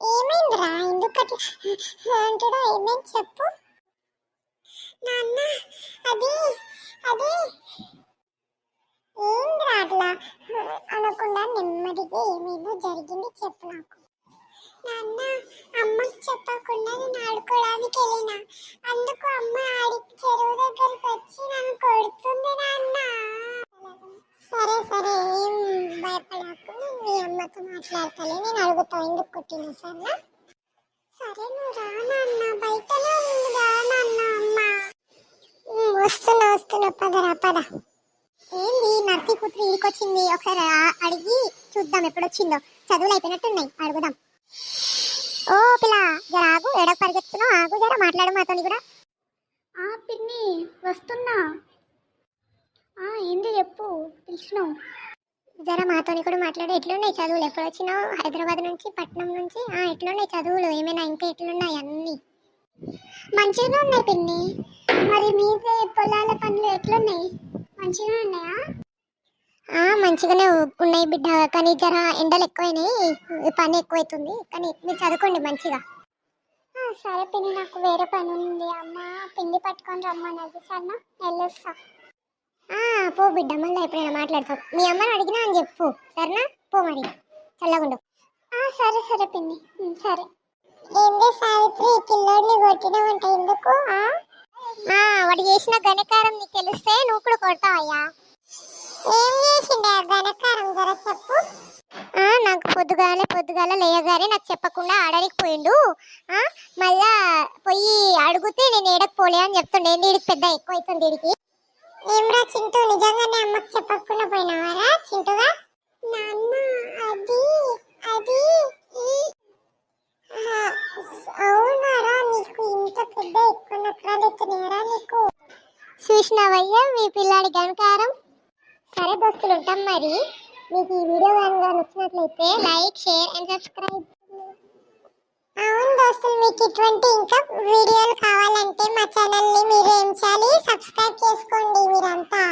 ఏమైందిరా? అట్లా అంటాడో ఏమైంది చెప్పు. నాన్న అది అది. ఏందిరా అట్లా? అనకుండా నెమ్మదిగా ఏమేదో జరిగింది చెప్పు నాకు. నాన్న అమ్మకి చెప్పకుండా నేను ఆడుకోవడానికి వెళ్ళిన. అందుకు అమ్మ ఆడి చెరువు దగ్గరికి వచ్చి నన్ను కొడుతూ నాన్న సరే సరే ఏం భయపడకు నేను మీ అమ్మతో నేను అడుగుతా ఎందుకు కొట్టినా సరేనా? సరే నువ్వు రా నాన్న బయటనే ఉంది రా నాన్న అమ్మ. వస్తున్నా వస్తున్నా పదరా పద. ఏంది నర్సీ కూతురు ఇంటికొచ్చింది ఒకసారి అడిగి చూద్దాం ఎప్పుడు వచ్చిందో. చదువులు అయిపోయినట్టున్నాయి అడుగుదాం. ఓ పిల్ల జర ఆగు ఎడకు పరిగెత్తున్నావు ఆగు జర మాట్లాడు మాతోని కూడా. ఆ పిన్ని వస్తున్నా. ఆ ఏంది చెప్పు పిలిచినావు. జర మాతోని కూడా మాట్లాడు. ఎట్లున్నాయి చదువులు? ఎప్పుడు వచ్చినావు హైదరాబాద్ నుంచి పట్నం నుంచి? ఆ ఎట్లున్నాయి చదువులు? ఏమైనా ఇంకా ఎట్లున్నాయి అన్నీ? మంచిగానే ఉన్నాయి పిన్ని. మరి మీదే పొలాల పనులు ఎట్లున్నాయి? మంచిగా ఉన్నాయా? ఆ మంచిగానే ఉన్నాయి బిడ్డ. కానీ జర ఎండలు ఎక్కువైనాయి. పని ఎక్కువైతుంది. కానీ మీరు చదువుకోండి మంచిగా. సరే పిన్ని నాకు వేరే పని ఉంది అమ్మ. పిండి పట్టుకొని రమ్మన్నది సరేనా వెళ్ళొస్తా పో బిడ్డ మళ్ళీ ఎప్పుడైనా మాట్లాడతావు మీ అమ్మని అడిగినా అని చెప్పు. సరేనా? పో మరి. చల్లగుండు సరే సరే పిన్ని. సరే. ఏంది సావిత్రి పిల్లోడిని కొట్టినావంట ఎందుకు? వాడు చేసిన ఘనకారం నీకు తెలిస్తే నువ్వు కూడా కొడతావయ్యా. ఏం చేసిండే ఆ ఘనకారం? జర చెప్పు. నాకు పొద్దుగాలే పొద్దుగాల లేయగానే నాకు చెప్పకుండా ఆడడానికి పోయిండు. మళ్ళా పోయి అడిగితే నేను ఏడకపోలే అని చెప్తుండే. ఏంది పెద్ద ఎక్కువ అవుతుంది ఏమ్రా చింటూ? నిజంగానే అమ్మకు చెప్పకుండా పోయినావారా చింటూగా? నాన్న అది అది అవునారా నీకు ఇంత పెద్ద ఎక్కువ నక్కరాలు ఎత్తున్నారా నీకు? చూసినావయ్యా మీ పిల్లాడి గణకారం సరే దోస్తులు ఉంటాం మరి. మీకు ఈ వీడియో కనుక నచ్చినట్లయితే లైక్ షేర్ అండ్ సబ్స్క్రైబ్. అవును దోస్తులు మీకు ఇటువంటి ఇంకా వీడియోలు కావాలంటే మా ఛానల్ని మీరు ఏం చేయాలి? సబ్స్క్రైబ్ చేసుకోండి మీరంతా.